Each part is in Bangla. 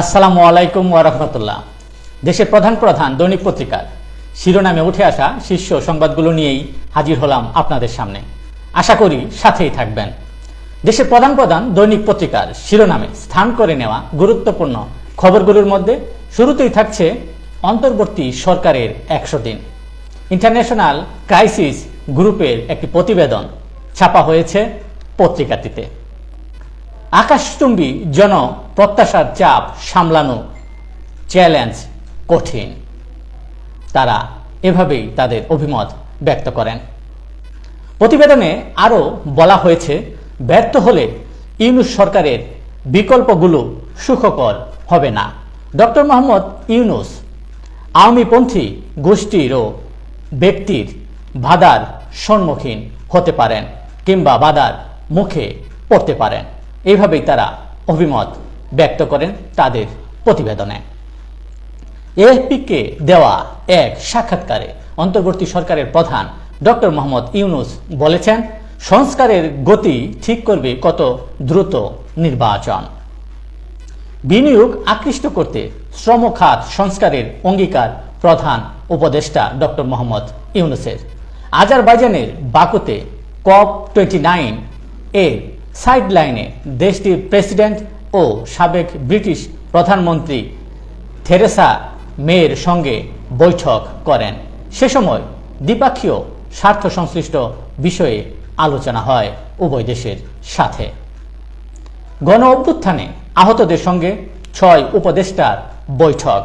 আসসালামু আলাইকুম ওরহমতুল্লাহ দেশের প্রধান প্রধান দৈনিক পত্রিকার শিরোনামে উঠে আসা শীর্ষ সংবাদগুলো নিয়েই হাজির হলাম আপনাদের সামনে। আশা করি সাথেই থাকবেন। দেশের প্রধান প্রধান দৈনিক পত্রিকার শিরোনামে স্থান করে নেওয়া গুরুত্বপূর্ণ খবরগুলোর মধ্যে শুরুতেই থাকছে অন্তর্বর্তী সরকারের একশো দিন। ইন্টারন্যাশনাল ক্রাইসিস গ্রুপের একটি প্রতিবেদন ছাপা হয়েছে পত্রিকাটিতে। আকাশচুম্বী জন প্রত্যাশার চাপ সামলানো চ্যালেঞ্জ কঠিন। তারা এভাবেই তাদের অভিমত ব্যক্ত করেন। প্রতিবেদনে আরও বলা হয়েছে, ব্যর্থ হলে ইউনুস সরকারের বিকল্পগুলো সুখকর হবে না। ডক্টর মোহাম্মদ ইউনুস আওয়ামীপন্থী গোষ্ঠীর ও ব্যক্তির বাধার সম্মুখীন হতে পারেন কিংবা বাধার মুখে পড়তে পারেন। এইভাবেই তারা অভিমত ব্যক্ত করেন তাদের প্রতিবেদনে। এএফপিকে দেওয়া এক সাক্ষাৎকারে অন্তর্বর্তী সরকারের প্রধান ডক্টর মোহাম্মদ ইউনুস বলেছেন, সংস্কারের গতি ঠিক করবে কত দ্রুত নির্বাচন। বিনিয়োগ আকৃষ্ট করতে শ্রম খাত সংস্কারের অঙ্গীকার প্রধান উপদেষ্টা ডক্টর মোহাম্মদ ইউনুসের। আজারবাইজানের বাকুতে কপ টোয়েন্টি নাইন এর সাইডলাইনে দেশটির প্রেসিডেন্ট ও সাবেক ব্রিটিশ প্রধানমন্ত্রী থেরেসা মেয়ের সঙ্গে বৈঠক করেন। সে সময় দ্বিপাক্ষীয় স্বার্থ সংশ্লিষ্ট বিষয়ে আলোচনা হয় উভয় দেশের সাথে। গণ অভ্যুত্থানে আহতদের সঙ্গে ছয় উপদেষ্টার বৈঠক।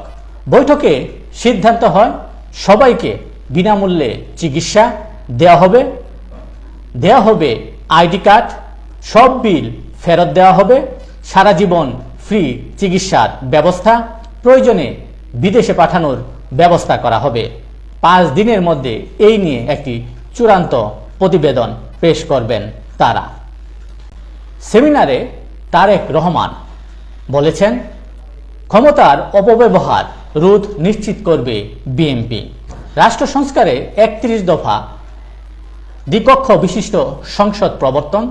বৈঠকে সিদ্ধান্ত হয়, সবাইকে বিনামূল্যে চিকিৎসা দেওয়া হবে দেওয়া হবে আইডি কার্ড, সব বিল ফেরত দেওয়া হবে সারা জীবন ফ্রি চিকিৎসার ব্যবস্থা, প্রয়োজনে বিদেশে পাঠানোর ব্যবস্থা করা হবে। পাঁচ দিনের মধ্যে এই নিয়ে একটি চূড়ান্ত প্রতিবেদন পেশ করবেন তারা। সেমিনারে তারেক রহমান বলেছেন, ক্ষমতার অপব্যবহার রোধ নিশ্চিত করবে বিএনপি। রাষ্ট্র সংস্কারে একত্রিশ দফা দ্বিকক্ষ বিশিষ্ট সংসদ প্রবর্তন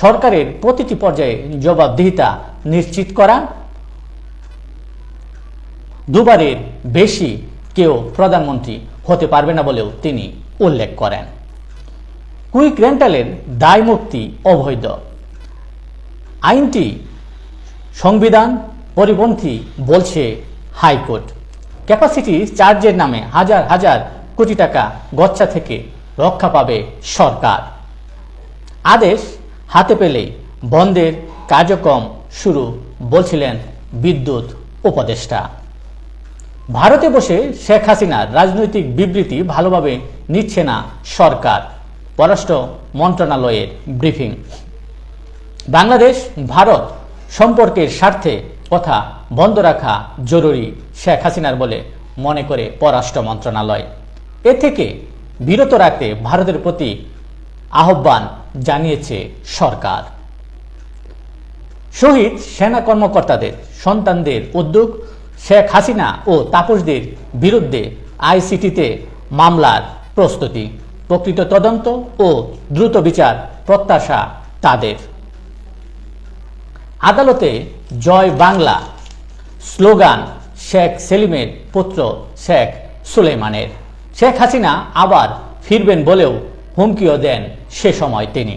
সরকারের প্রতিটি পর্যায়ে জবাবদিহিতা নিশ্চিত করা। দুবারের বেশি কেউ প্রধানমন্ত্রী হতে পারবে না বলেও তিনি উল্লেখ করেন। কুইক রেন্টালের দায় মুক্তি অবৈধ। আইনটি সংবিধান পরিপন্থী বলছে হাইকোর্ট। ক্যাপাসিটি চার্জের নামে হাজার হাজার কোটি টাকা গচ্ছা থেকে রক্ষা পাবে সরকার। আদেশ হাতে পেলেই বন্ধের কার্যক্রম শুরু বলছিলেন বিদ্যুৎ উপদেষ্টা। ভারতে বসে শেখ হাসিনার রাজনৈতিক বিবৃতি ভালোভাবে নিচ্ছে না সরকার, পররাষ্ট্র মন্ত্রণালয়ের ব্রিফিং। বাংলাদেশ, ভারত সম্পর্কের স্বার্থে কথা বন্ধ রাখা জরুরি, শেখ হাসিনার বলে মনে করে পররাষ্ট্র মন্ত্রণালয়। এ থেকে বিরত রাখতে ভারতের প্রতি আহ্বান জানিয়েছে সরকার। শহীদ সেনা কর্মকর্তাদের, সন্তানদের উদ্যোগ, শেখ হাসিনা ও তাপসদের বিরুদ্ধে আইসিটিতে মামলার প্রস্তুতি, প্রকৃত তদন্ত ও দ্রুত বিচার প্রত্যাশা তাদের। আদালতে জয় বাংলা, স্লোগান শেখ সেলিমের পুত্র শেখ সুলেমানের শেখ হাসিনা আবার ফিরবেন বলেও হুমকিও দেন সে সময় তিনি।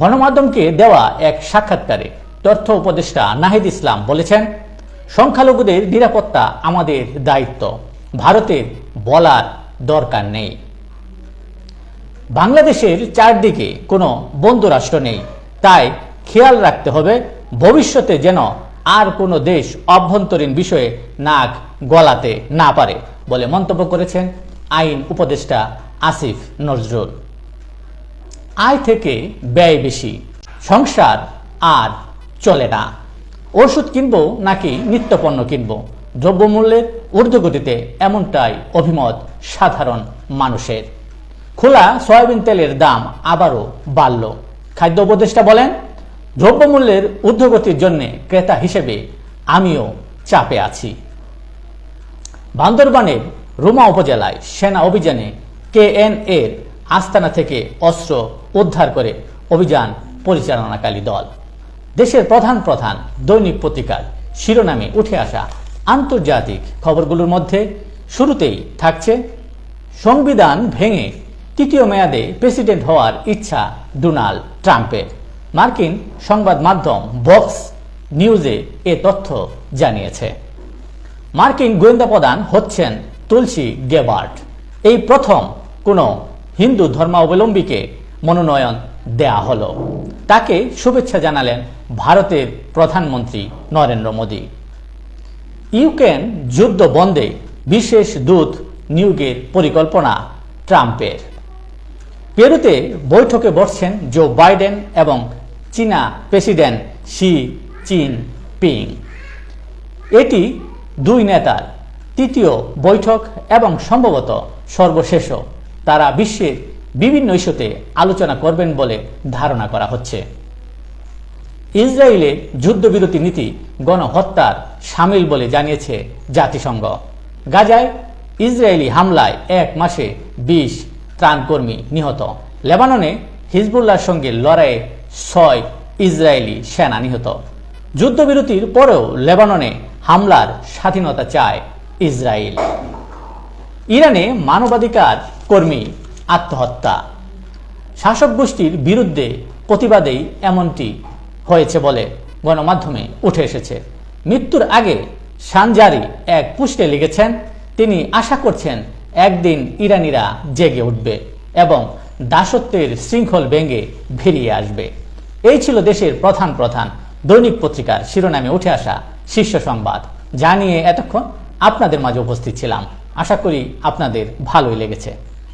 গণমাধ্যমকে দেওয়া এক সাক্ষাৎকারে তথ্য উপদেষ্টা নাহিদ ইসলাম বলেছেন, সংখ্যালঘুদের নিরাপত্তা আমাদের দায়িত্ব, ভারতের বলার দরকার নেই। বাংলাদেশের চারদিকে কোনো বন্ধুরাষ্ট্র নেই, তাই খেয়াল রাখতে হবে ভবিষ্যতে যেন আর কোনো দেশ অভ্যন্তরীণ বিষয়ে নাক গলাতে না পারে বলে মন্তব্য করেছেন আইন উপদেষ্টা আসিফ নজরুল। আয় থেকে ব্যয় বেশি, সংসার আর চলে না। ওষুধ কিনবো নাকি নিত্যপণ্য কিনবো? দ্রব্যমূল্যের ঊর্ধ্বগতিতে এমনটাই অভিমত সাধারণ মানুষের। খোলা সয়াবিন তেলের দাম আবারও বাড়ল। খাদ্য উপদেষ্টা বলেন, দ্রব্যমূল্যের ঊর্ধ্বগতির জন্য ক্রেতা হিসেবে আমিও চাপে আছি। বান্দরবানের রুমা উপজেলায় সেনা অভিযানে কেএন এর আস্তানা থেকে অস্ত্র উদ্ধার করে অভিযান পরিচালনাকারী দল। দেশের প্রধান প্রধান দৈনিক পত্রিকার শিরোনামে উঠে আসা আন্তর্জাতিক খবরগুলোর মধ্যে শুরুতেই থাকছে, সংবিধান ভেঙে তৃতীয় মেয়াদে প্রেসিডেন্ট হওয়ার ইচ্ছা ডোনাল্ড ট্রাম্পের। মার্কিন সংবাদ মাধ্যম বক্স নিউজে এ তথ্য জানিয়েছে। মার্কিন গোয়েন্দা প্রধান হচ্ছেন তুলসী গেবার্ট। এই প্রথম কোনো হিন্দু ধর্মাবলম্বীকে মনোনয়ন দেয়া হলো। তাকে শুভেচ্ছা জানালেন ভারতের প্রধানমন্ত্রী নরেন্দ্র মোদী। ইউক্রেন যুদ্ধ বন্ধে বিশেষ দূত নিয়োগের পরিকল্পনা ট্রাম্পের। পেরুতে বৈঠকে বসছেন জো বাইডেন এবং চীনা প্রেসিডেন্ট শি চিন পিং এটি দুই নেতার তৃতীয় বৈঠক এবং সম্ভবত সর্বশেষও। তারা বিশ্বের বিভিন্ন ইস্যুতে আলোচনা করবেন বলে ধারণা করা হচ্ছে। ইসরায়েলের যুদ্ধবিরতি নীতি গণহত্যার সামিল বলে জানিয়েছে জাতিসংঘ। গাজায় ইসরায়েলি হামলায় এক মাসে বিশ ত্রাণকর্মী নিহত। লেবাননে হিজবুল্লাহর সঙ্গে লড়াইয়ে ছয় ইসরায়েলি সেনা নিহত। যুদ্ধবিরতির পরেও লেবাননে হামলার স্বাধীনতা চায় ইসরায়েল। ইরানে মানবাধিকার কর্মী আত্মহত্যা। শাসক গোষ্ঠীর বিরুদ্ধে প্রতিবাদেই এমনটি হয়েছে বলে গণমাধ্যমে উঠে এসেছে। মৃত্যুর আগে সানজারি এক পুষ্টে লিখেছেন, তিনি আশা করছেন একদিন ইরানিরা জেগে উঠবে এবং দাসত্বের শৃঙ্খল ভেঙে বেরিয়ে আসবে। এই ছিল দেশের প্রধান প্রধান দৈনিক পত্রিকার শিরোনামে উঠে আসা শীর্ষ সংবাদ। জানিয়ে এতক্ষণ আপনাদের মাঝে উপস্থিত ছিলাম। আশা করি আপনাদের ভালোই লেগেছে।